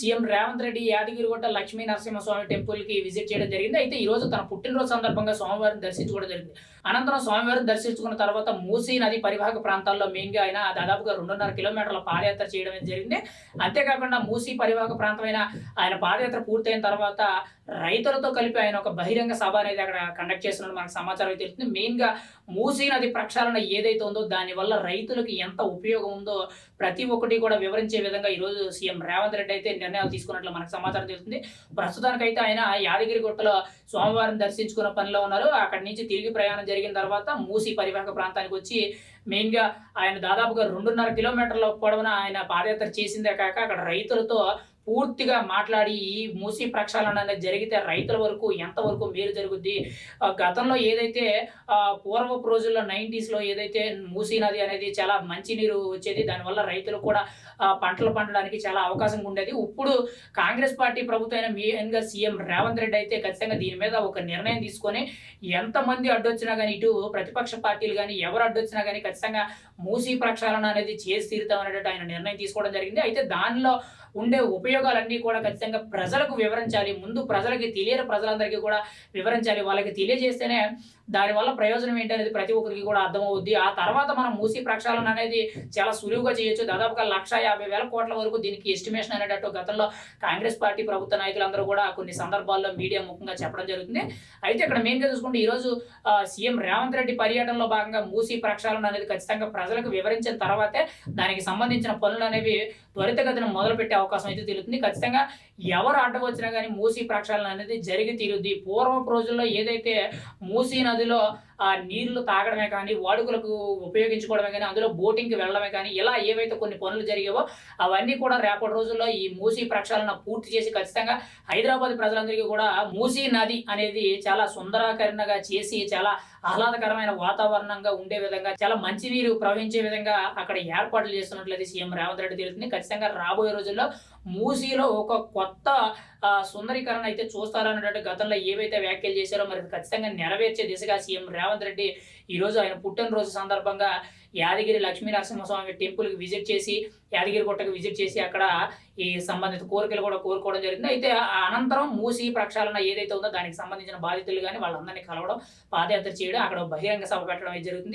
CM Revanth Reddy Yadagirigutta Lakshmi Narasimhaswamy టెంపుల్కి visit చేయడం జరిగింది. అయితే ఈ రోజు తన పుట్టినరోజు సందర్భంగా స్వామివారిని దర్శించుకోవడం జరిగింది. అనంతరం స్వామివారిని దర్శించుకున్న తర్వాత మూసీ నది పరివాహక ప్రాంతాల్లో మెయిన్గా ఆయన దాదాపుగా రెండున్నర కిలోమీటర్ల పాదయాత్ర చేయడం జరిగింది. అంతేకాకుండా మూసీ పరివాహక ప్రాంతమైన ఆయన పాదయాత్ర పూర్తయిన తర్వాత రైతులతో కలిపి ఆయన ఒక బహిరంగ సభ అనేది అక్కడ కండక్ట్ చేస్తున్నట్టు మనకు సమాచారం అయితే తెలుస్తుంది. మెయిన్గా మూసీ నది ప్రక్షాళన ఏదైతే ఉందో దానివల్ల రైతులకు ఎంత ఉపయోగం ఉందో ప్రతి ఒక్కటి కూడా వివరించే విధంగా ఈ రోజు సీఎం రేవంత్ రెడ్డి అయితే నిర్ణయాలు తీసుకున్నట్లు మనకు సమాచారం తెలుస్తుంది. ప్రస్తుతానికైతే ఆయన యాదగిరిగుట్టలో సోమవారం దర్శించుకున్న పనిలో ఉన్నారు. అక్కడి నుంచి తిరిగి ప్రయాణం జరిగిన తర్వాత మూసీ పరివాహక ప్రాంతానికి వచ్చి మెయిన్గా ఆయన దాదాపుగా రెండున్నర కిలోమీటర్ల పొడవున ఆయన పాదయాత్ర చేసిందే కాక అక్కడ రైతులతో పూర్తిగా మాట్లాడి ఈ మూసీ ప్రక్షాళన అనేది జరిగితే రైతుల వరకు ఎంతవరకు మేలు జరుగుద్ది? గతంలో ఏదైతే పూర్వపు రోజుల్లో నైంటీస్లో ఏదైతే మూసీ నది అనేది చాలా మంచి నీరు వచ్చేది దానివల్ల రైతులు కూడా పంటలు పండడానికి చాలా అవకాశం ఉండేది. ఇప్పుడు కాంగ్రెస్ పార్టీ ప్రభుత్వం అయిన మెయిన్గా సీఎం రేవంత్ రెడ్డి అయితే ఖచ్చితంగా దీని మీద ఒక నిర్ణయం తీసుకొని ఎంతమంది అడ్డొచ్చినా కానీ ఇటు ప్రతిపక్ష పార్టీలు కానీ ఎవరు అడ్డొచ్చినా కానీ ఖచ్చితంగా మూసీ ప్రక్షాళన అనేది చేసి తీరుతామనేటట్టు ఆయన నిర్ణయం తీసుకోవడం జరిగింది. అయితే దానిలో ఉండే ఉపయోగాలన్నీ కూడా ఖచ్చితంగా ప్రజలకు వివరించాలి. ముందు ప్రజలకి తెలియని ప్రజలందరికీ కూడా వివరించాలి. వాళ్ళకి తెలియజేస్తేనే దానివల్ల ప్రయోజనం ఏంటనేది ప్రతి ఒక్కరికి కూడా అర్థమవుద్ది. ఆ తర్వాత మనం మూసీ ప్రక్షాళన అనేది చాలా సులువుగా చేయొచ్చు. దాదాపుగా లక్ష యాభై వేల కోట్ల వరకు దీనికి ఎస్టిమేషన్ అనేటట్టు గతంలో కాంగ్రెస్ పార్టీ ప్రభుత్వ నాయకులందరూ కూడా కొన్ని సందర్భాల్లో మీడియా ముఖంగా చెప్పడం జరుగుతుంది. అయితే ఇక్కడ మెయిన్గా చూసుకుంటే ఈరోజు సీఎం రేవంత్ రెడ్డి పర్యటనలో భాగంగా మూసీ ప్రక్షాళన అనేది ఖచ్చితంగా ప్రజలకు వివరించిన తర్వాతే దానికి సంబంధించిన పనులు అనేవి త్వరితగతిన మొదలుపెట్టే అవకాశం అయితే తెలుస్తుంది ఖచ్చితంగా ఎవరు అడ్డం వచ్చినా కానీ మూసీ ప్రక్షాళన అనేది జరిగి తీరుద్ది. పూర్వపు రోజుల్లో ఏదైతే మూసీ నదిలో ఆ నీళ్ళు తాగడమే కానీ వాడుకలకు ఉపయోగించుకోవడమే కానీ అందులో బోటింగ్కి వెళ్ళడమే కానీ ఇలా ఏవైతే కొన్ని పనులు జరిగావో అవన్నీ కూడా రేపటి రోజుల్లో ఈ మూసీ ప్రక్షాళన పూర్తి చేసి ఖచ్చితంగా హైదరాబాద్ ప్రజలందరికీ కూడా మూసీ నది అనేది చాలా సుందరాకరణగా చేసి చాలా ఆహ్లాదకరమైన వాతావరణంగా ఉండే విధంగా చాలా మంచి నీరు ప్రవహించే విధంగా అక్కడ ఏర్పాట్లు చేస్తున్నట్లయితే సీఎం రేవంత్ రెడ్డి తెలుస్తుంది ఖచ్చితంగా రాబోయే రోజుల్లో మూసీలో ఒక కొత్త సుందరీకరణ అయితే చూస్తారన్నట్టు గతంలో ఏవైతే వ్యాఖ్యలు చేశారో మరి ఖచ్చితంగా నెరవేర్చే దిశగా సీఎం రేవంత్ రెడ్డి ఈ రోజు ఆయన పుట్టినరోజు సందర్భంగా యాదగిరి లక్ష్మీ నరసింహస్వామి టెంపుల్కి విజిట్ చేసి యాదగిరి గుట్టకు విజిట్ చేసి అక్కడ ఈ సంబంధిత కోరికలు కూడా కోరుకోవడం జరిగింది. అయితే అనంతరం మూసి ప్రక్షాళన ఏదైతే ఉందో దానికి సంబంధించిన బాధితులు కానీ వాళ్ళందరినీ కలవడం పాదయాత్ర చేయడం అక్కడ బహిరంగ సభ పెట్టడం జరుగుతుంది